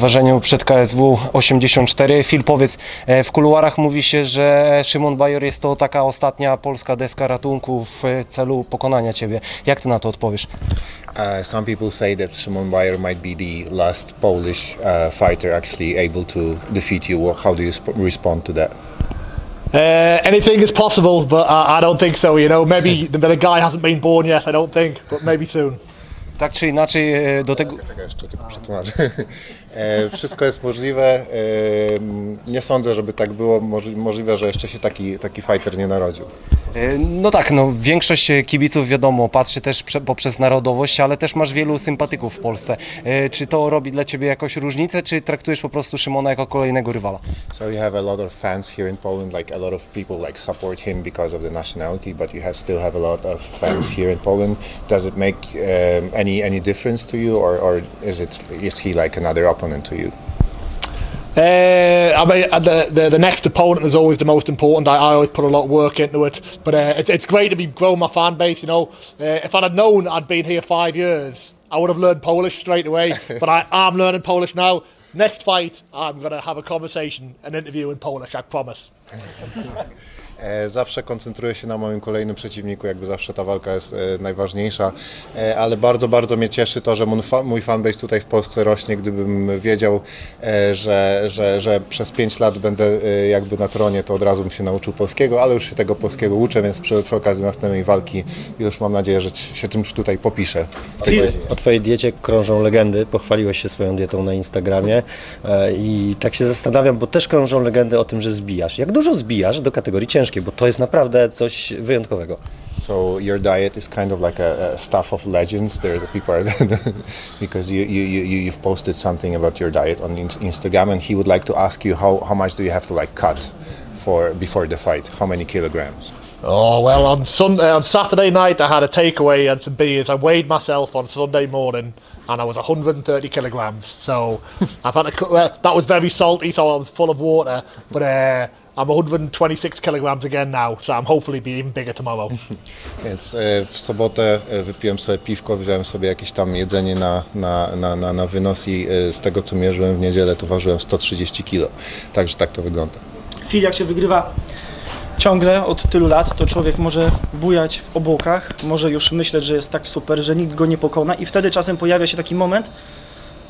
ważeniu przed KSW 84. Phil, powiedz, e, w kuluarach mówi się, że Szymon Bajor jest to taka ostatnia polska deska ratunku w celu pokonania ciebie. Jak ty na to odpowiesz? Uh, some people say that Simon Bayer might be the last Polish uh, fighter actually able to defeat you. How do you sp- respond to that? Uh, anything is possible, but I, I don't think so. You know, maybe the, the guy hasn't been born yet. I don't think, but maybe soon. Tak czy inaczej e, do tego... Czekaj, jeszcze tylko przetłumaczę. E, Wszystko jest możliwe. E, Nie sądzę, żeby tak było. Możli- Możliwe, że jeszcze się taki, taki fighter nie narodził. E, No tak, no większość kibiców wiadomo, patrzy też prze, poprzez narodowość, ale też masz wielu sympatyków w Polsce. Czy to robi dla ciebie jakąś różnicę, czy traktujesz po prostu Szymona jako kolejnego rywala? So you have a lot of fans here in Poland, like a lot of people like support him because of the nationality, but you have still have a lot of fans here in Poland. Does it make um, any any difference to you, or, or is it is he like another opponent to you? Uh, I mean, uh, the, the the next opponent is always the most important. I, I always put a lot of work into it, but uh, it's, it's great to be growing my fan base. You know, uh, if I'd have known I'd been here five years, I would have learned Polish straight away. but I am learning Polish now. Next fight, I'm gonna have a conversation, an interview in Polish. I promise. E, Zawsze koncentruję się na moim kolejnym przeciwniku, jakby zawsze ta walka jest e, najważniejsza, E, ale bardzo, bardzo mnie cieszy to, że mój, fa- mój fanbase tutaj w Polsce rośnie. Gdybym wiedział, że, że, że przez 5 lat będę jakby na tronie, to od razu bym się nauczył polskiego, ale już się tego polskiego uczę, więc przy, przy okazji następnej walki już mam nadzieję, że się czymś tutaj popiszę. O Twojej diecie krążą legendy, pochwaliłeś się swoją dietą na Instagramie i tak się zastanawiam, bo też krążą legendy o tym, że zbijasz. Jak dużo zbijasz do kategorii ciężkiej, bo to jest naprawdę coś wyjątkowego. So your diet is kind of like a, a stuff of legends. There, the people are because you, you, you you've posted something about your diet on Instagram, and he would like to ask you how, how much do you have to like cut for before the fight? How many kilograms? Oh well, on Sunday, on Saturday night, I had a takeaway and some beers. I weighed myself on Sunday morning, and I was 130 kilograms. So I've had to. cut- that was very salty, so I was full of water. But uh, I'm 126 kilograms again now, so I'm hopefully be even bigger tomorrow. Więc e, w sobotę e, wypiłem sobie piwko, wziąłem sobie jakieś tam jedzenie na, na, na, na, na wynos i e, z tego co mierzyłem w niedzielę, to ważyłem 130 kg. Także tak to wygląda. Chwil jak się wygrywa ciągle od tylu lat, to człowiek może bujać w obłokach, może już myśleć, że jest tak super, że nikt go nie pokona i wtedy czasem pojawia się taki moment,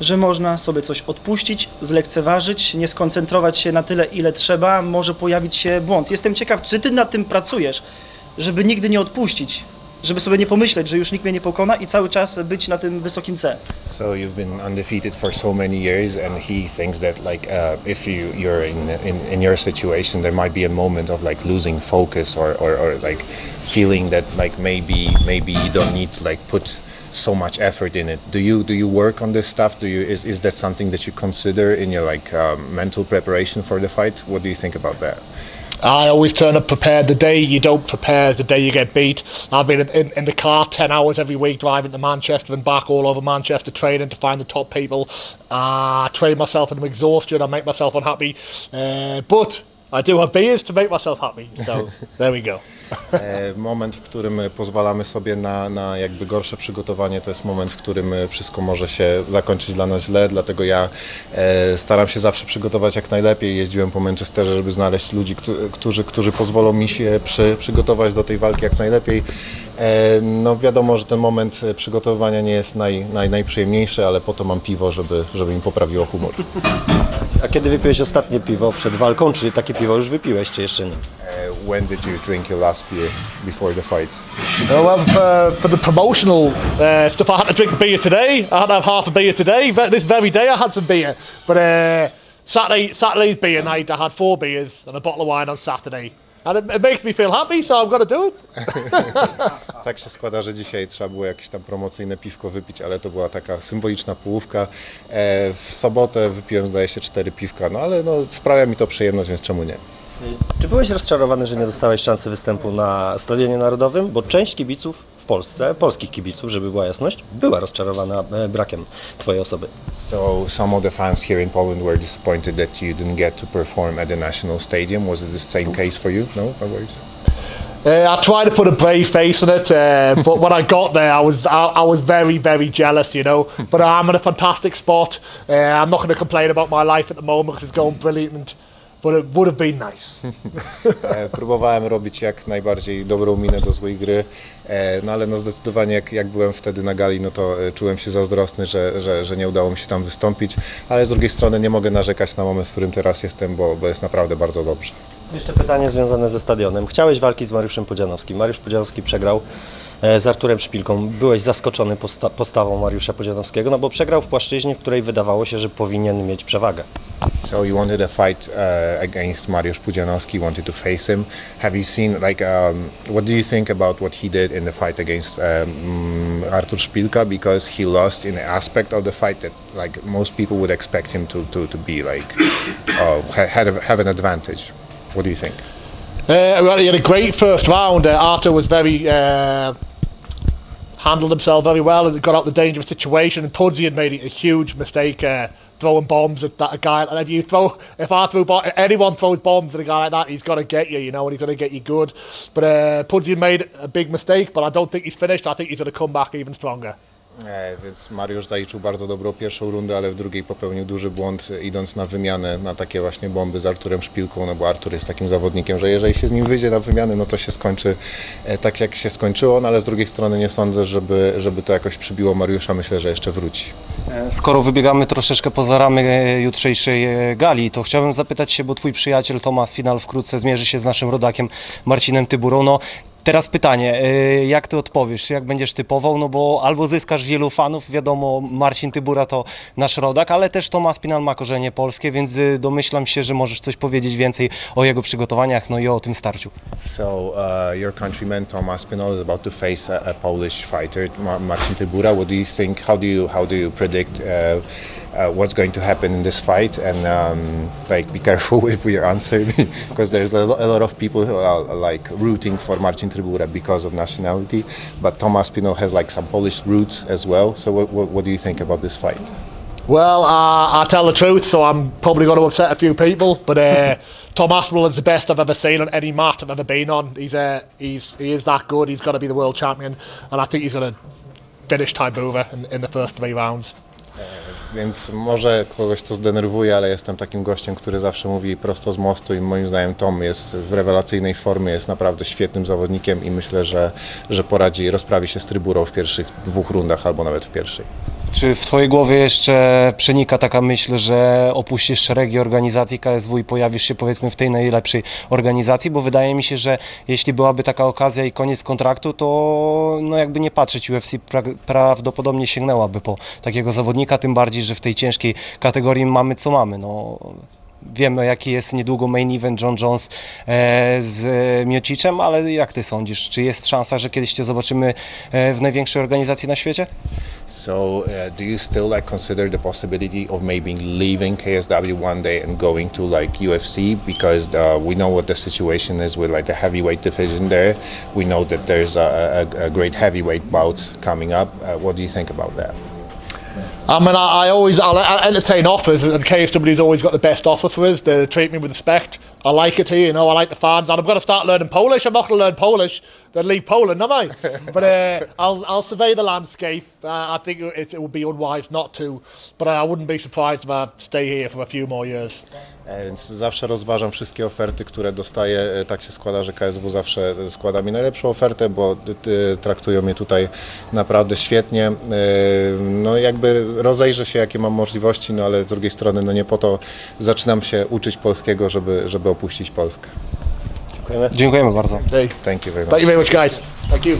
że można sobie coś odpuścić, zlekceważyć, nie skoncentrować się na tyle, ile trzeba, może pojawić się błąd. Jestem ciekaw, czy ty nad tym pracujesz, żeby nigdy nie odpuścić, żeby sobie nie pomyśleć, że już nikt mnie nie pokona i cały czas być na tym wysokim C. So you've been undefeated for so many years, and he thinks that like uh, if you you're in, in in your situation, there might be a moment of like losing focus or, or, or like feeling that like maybe maybe you don't need to like put so much effort in it. Do you do you work on this stuff? Do you is, is that something that you consider in your like um, mental preparation for the fight? What do you think about that? I always turn up prepared. The day you don't prepare is the day you get beat. I've been in, in, in the car 10 hours every week driving to Manchester and back all over Manchester training to find the top people. I train myself and I'm exhausted. I make myself unhappy. Uh, but I do beers to make myself happy. So there we go. E, Moment, w którym pozwalamy sobie na, na jakby gorsze przygotowanie, to jest moment, w którym wszystko może się zakończyć dla nas źle, dlatego ja e, staram się zawsze przygotować jak najlepiej. Jeździłem po Manchesterze, żeby znaleźć ludzi, któ- którzy, którzy pozwolą mi się przy, przygotować do tej walki jak najlepiej. E, no wiadomo, że ten moment przygotowywania nie jest naj, naj, najprzyjemniejszy, ale po to mam piwo, żeby, żeby mi poprawiło humor. A kiedy wypiłeś ostatnie piwo przed walką, czy takie piwo już wypiłeś, czy jeszcze nie? E, When did you drink your last beer before the fight? Uh, well, for, for the promotional uh, stuff, I had to drink beer today. I had to have half a beer today. This very day, I had some beer. But uh, Saturday, Saturday's beer night, I had four beers and a bottle of wine on Saturday. It makes me feel happy, so I've got to do it. Tak się składa, że dzisiaj trzeba było jakieś tam promocyjne piwko wypić, ale to była taka symboliczna połówka. E, w sobotę wypiłem zdaje się cztery piwka, no ale no, sprawia mi to przyjemność, więc czemu nie? Czy byłeś rozczarowany, że nie dostałeś szansy występu na Stadionie Narodowym? Bo część kibiców w Polsce, polskich kibiców, żeby była jasność, była rozczarowana e, brakiem Twojej osoby. So some of the fans here in Poland were disappointed that you didn't get to perform at the national stadium. Was it the same case for you? No, about you? Uh, I tried to put a brave face on it, uh, but when I got there, I was I, I was very very jealous, you know. But I'm in a fantastic spot. Uh, I'm not going to complain about my life at the moment because it's going brilliant. But it would have been nice. E, Próbowałem robić jak najbardziej dobrą minę do złej gry, e, no ale no zdecydowanie jak, jak byłem wtedy na gali, no to e, czułem się zazdrosny, że, że, że nie udało mi się tam wystąpić, ale z drugiej strony nie mogę narzekać na moment, w którym teraz jestem, bo, bo jest naprawdę bardzo dobrze. Jeszcze pytanie związane ze stadionem. Chciałeś walki z Mariuszem Pudzianowskim. Mariusz Pudzianowski przegrał z Arturem Szpilką. Byłeś zaskoczony posta- postawą Mariusza Pudzianowskiego, no bo przegrał w płaszczyźnie, w której wydawało się, że powinien mieć przewagę. So you wanted a fight uh, against Mariusz Pudzianowski, wanted to face him. Have you seen, like, um, what do you think about what he did in the fight against um, Artur Szpilka? Because he lost in an aspect of the fight that, like, most people would expect him to, to, to be, like, uh, ha- had a, have an advantage. What do you think? Uh, well, he had a great first round. Uh, Arthur was very uh, handled himself very well and got out of the dangerous situation. And Pudsey had made a huge mistake uh, throwing bombs at that guy. And if you throw, if I anyone throws bombs at a guy like that, he's got to get you, you know, and he's going to get you good. But uh, Pudsey made a big mistake, but I don't think he's finished. I think he's going to come back even stronger. E, Więc Mariusz zaliczył bardzo dobrą pierwszą rundę, ale w drugiej popełnił duży błąd, e, idąc na wymianę na takie właśnie bomby z Arturem Szpilką, no bo Artur jest takim zawodnikiem, że jeżeli się z nim wyjdzie na wymianę, no to się skończy e, tak, jak się skończyło, no ale z drugiej strony nie sądzę, żeby, żeby to jakoś przybiło Mariusza, myślę, że jeszcze wróci. Skoro wybiegamy troszeczkę poza ramy jutrzejszej gali, to chciałbym zapytać się, bo twój przyjaciel Tomasz Final wkrótce zmierzy się z naszym rodakiem Marcinem Tyburą. No, teraz pytanie, e, jak ty odpowiesz, jak będziesz typował, no bo albo zyskasz wielu fanów, wiadomo, Marcin Tybura to nasz rodak, ale też Tomasz Spinal ma korzenie polskie, więc e, domyślam się, że możesz coś powiedzieć więcej o jego przygotowaniach, no i o tym starciu. So uh, your countryman Tomasz Pinol is about to face a, a Polish fighter, Ma- Marcin Tybura. What do you think? How do you how do you predict uh, uh, what's going to happen in this fight? And um, like, be careful if with your answer because there's a, lo- a lot of people who are like rooting for Marcin Tybura because of nationality, but Tomasz Pinol has like some Polish roots as well. So what, what, what do you think about this fight? Well, uh, I tell the truth, so I'm probably going to upset a few people. But uh, Tom Aspinall is the best I've ever seen on any mat I've ever been on. He's uh, he's he is that good. He's got to be the world champion, and I think he's going to finish Ty Boover in, in the first three rounds. Więc może kogoś to zdenerwuje, ale jestem takim gościem, który zawsze mówi prosto z mostu i moim zdaniem Tom jest w rewelacyjnej formie, jest naprawdę świetnym zawodnikiem i myślę, że, że poradzi, rozprawi się z Tryburą w pierwszych dwóch rundach albo nawet w pierwszej. Czy w Twojej głowie jeszcze przenika taka myśl, że opuścisz szeregi organizacji KSW i pojawisz się powiedzmy w tej najlepszej organizacji? Bo wydaje mi się, że jeśli byłaby taka okazja i koniec kontraktu, to no jakby nie patrzeć, UFC pra- prawdopodobnie sięgnęłaby po takiego zawodnika, tym bardziej, że w tej ciężkiej kategorii mamy co mamy. No, wiemy jaki jest niedługo main event John Jones e, z Miociczem, ale jak Ty sądzisz, czy jest szansa, że kiedyś Cię zobaczymy e, w największej organizacji na świecie? So uh, do you still like consider the possibility of maybe leaving KSW one day and going to like UFC because uh, we know what the situation is with like the heavyweight division there. We know that there's a, a, a great heavyweight bout coming up. Uh, what do you think about that? I mean, I, I always I'll, I'll entertain offers, and KSW's always got the best offer for us. They treat me with respect. I like it here, you know. I like the fans, and I'm going to start learning Polish. I'm not going to learn Polish, then leave Poland, am I? but uh, I'll I'll survey the landscape. I think it, it would be unwise not to, but I wouldn't be surprised if I stay here for a few more years. E, Więc zawsze rozważam wszystkie oferty, które dostaję. E, Tak się składa, że KSW zawsze składa mi najlepszą ofertę, bo ty- ty- traktują mnie tutaj naprawdę świetnie. E, No jakby rozejrzę się, jakie mam możliwości, no ale z drugiej strony, no nie po to zaczynam się uczyć polskiego, żeby, żeby opuścić Polskę. Dziękujemy. Dziękujemy bardzo. Hey, Thank you very much. thank you very much, guys. Thank you.